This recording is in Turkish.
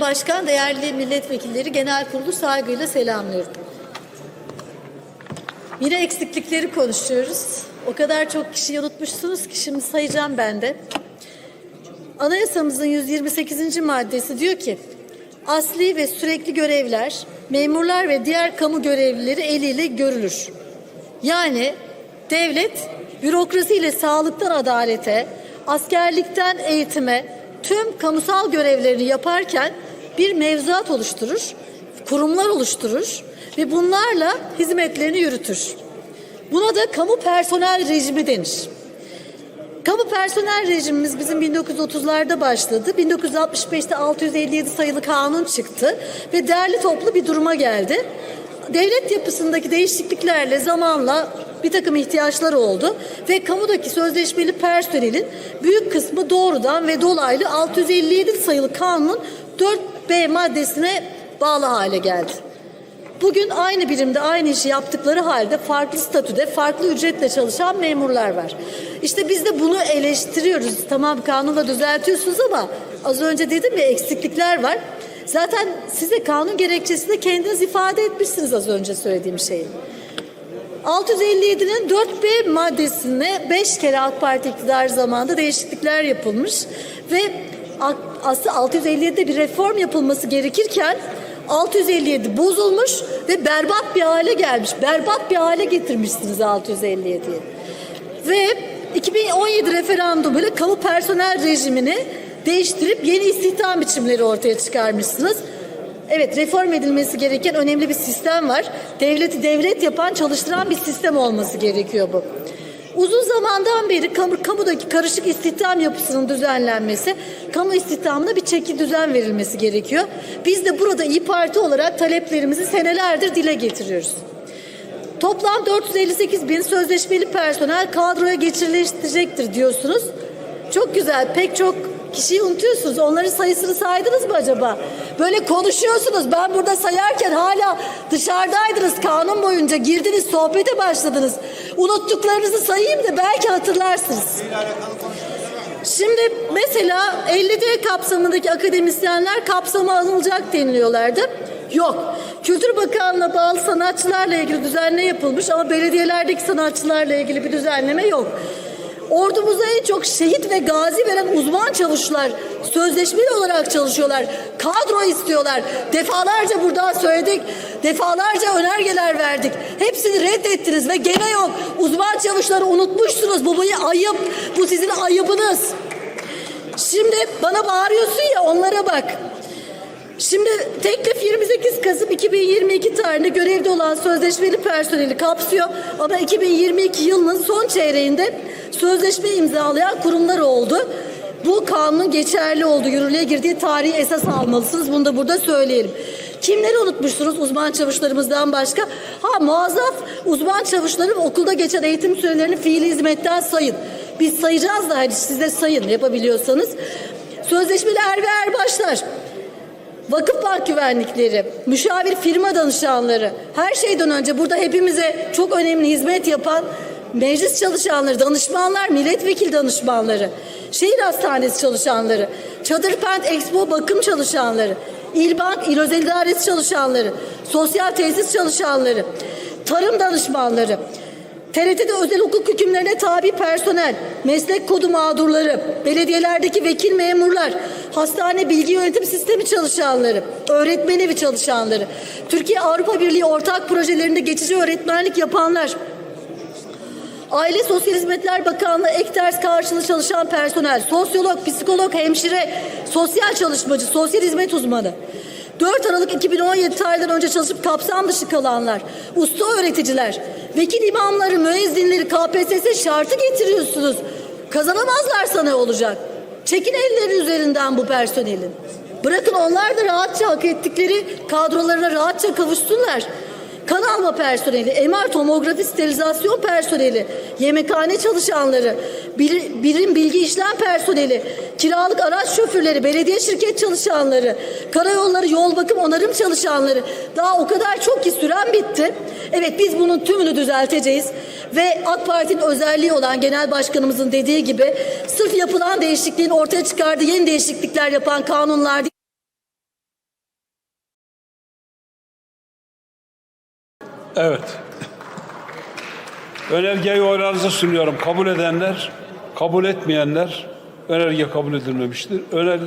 Başkan, değerli milletvekilleri, genel kurulu saygıyla selamlıyorum. Yine eksiklikleri konuşuyoruz. O kadar çok kişiyi unutmuşsunuz ki şimdi sayacağım ben de. Anayasamızın 128. maddesi diyor ki, asli ve sürekli görevler, memurlar ve diğer kamu görevlileri eliyle görülür. Yani devlet bürokrasiyle sağlıktan adalete, askerlikten eğitime tüm kamusal görevlerini yaparken bir mevzuat oluşturur, kurumlar oluşturur ve bunlarla hizmetlerini yürütür. Buna da kamu personel rejimi denir. Kamu personel rejimimiz bizim 1930'larda başladı. 1965'te 657 sayılı kanun çıktı ve derli toplu bir duruma geldi. Devlet yapısındaki değişikliklerle zamanla bir takım ihtiyaçlar oldu ve kamudaki sözleşmeli personelin büyük kısmı doğrudan ve dolaylı 657 sayılı kanunun 4B maddesine bağlı hale geldi. Bugün aynı birimde aynı işi yaptıkları halde farklı statüde, farklı ücretle çalışan memurlar var. İşte biz de bunu eleştiriyoruz. Tamam kanunla düzeltiyorsunuz ama az önce dedim ya eksiklikler var. Zaten size kanun gerekçesinde kendiniz ifade etmişsiniz az önce söylediğim şeyi. 657'nin 4B maddesine 5 kere AK Parti iktidar zamanında değişiklikler yapılmış ve aslında 657'de bir reform yapılması gerekirken 657 bozulmuş ve berbat bir hale gelmiş. Berbat bir hale getirmişsiniz 657'yi. Ve 2017 referandumuyla kamu personel rejimini değiştirip yeni istihdam biçimleri ortaya çıkarmışsınız. Evet reform edilmesi gereken önemli bir sistem var. Devleti devlet yapan, çalıştıran bir sistem olması gerekiyor bu. Uzun zamandan beri kamu, kamudaki karışık istihdam yapısının düzenlenmesi, kamu istihdamına bir çeki düzen verilmesi gerekiyor. Biz de burada İyi Parti olarak taleplerimizi senelerdir dile getiriyoruz. Toplam 458 bin sözleşmeli personel kadroya geçirilecektir diyorsunuz. Çok güzel, pek çok kişiyi unutuyorsunuz. Onların sayısını saydınız mı acaba? Böyle konuşuyorsunuz. Ben burada sayarken hala dışarıdaydınız. Kanun boyunca girdiniz, sohbete başladınız. Unuttuklarınızı sayayım da belki hatırlarsınız. Şimdi mesela 50D kapsamındaki akademisyenler kapsama alınacak deniliyorlardı. Yok. Kültür Bakanlığı'na bağlı sanatçılarla ilgili düzenleme yapılmış ama belediyelerdeki sanatçılarla ilgili bir düzenleme yok. Ordumuza en çok şehit ve gazi veren uzman çavuşlar sözleşmeli olarak çalışıyorlar. Kadro istiyorlar. Defalarca buradan söyledik. Defalarca önergeler verdik. Hepsini reddettiniz ve gene yok. Uzman çavuşları unutmuşsunuz. Bu ayıp. Bu sizin ayıbınız. Şimdi bana bağırıyorsun ya onlara bak. Şimdi teklif 28 Kasım 2022 tarihinde görevde olan sözleşmeli personeli kapsıyor ama 2022 yılının son çeyreğinde sözleşme imzalayan kurumlar oldu. Bu kanunun geçerli oldu. Yürürlüğe girdiği tarihi esas almalısınız. Bunu da burada söyleyelim. Kimleri unutmuşsunuz uzman çavuşlarımızdan başka? Ha muazzaf uzman çavuşların okulda geçen eğitim sürelerini fiili hizmetten sayın. Biz sayacağız da hadi siz de sayın yapabiliyorsanız. Sözleşmeli er ve erbaşlar. Vakıfbank güvenlikleri, müşavir firma danışanları, her şeyden önce burada hepimize çok önemli hizmet yapan meclis çalışanları, danışmanlar, milletvekil danışmanları, şehir hastanesi çalışanları, Çadırpent Expo bakım çalışanları, İlbank İl Özel İdaresi çalışanları, sosyal tesis çalışanları, tarım danışmanları, TRT'de özel hukuk hükümlerine tabi personel, meslek kodu mağdurları, belediyelerdeki vekil memurlar, hastane bilgi yönetim sistemi çalışanları, öğretmen evi çalışanları, Türkiye Avrupa Birliği ortak projelerinde geçici öğretmenlik yapanlar, Aile Sosyal Hizmetler Bakanlığı ek ders karşılığı çalışan personel, sosyolog, psikolog, hemşire, sosyal çalışmacı, sosyal hizmet uzmanı. 4 Aralık 2017 tarihinden önce çalışıp kapsam dışı kalanlar, usta öğreticiler, vekil imamları, müezzinleri KPSS şartı getiriyorsunuz. Kazanamazlarsa ne olacak? Çekin elleri üzerinden bu personelin. Bırakın onlar da rahatça hak ettikleri kadrolarına rahatça kavuşsunlar. Kan alma personeli, MR tomografi sterilizasyon personeli, yemekhane çalışanları, bir, birim bilgi işlem personeli, kiralık araç şoförleri, belediye şirket çalışanları, karayolları yol bakım onarım çalışanları daha o kadar çok ki süren bitti. Evet biz bunun tümünü düzelteceğiz ve AK Parti'nin özelliği olan genel başkanımızın dediği gibi sırf yapılan değişikliğin ortaya çıkardığı yeni değişiklikler yapan kanunlar Evet. Önergeyi oylarınıza sunuyorum. Kabul edenler, kabul etmeyenler önerge kabul edilmemiştir. Öner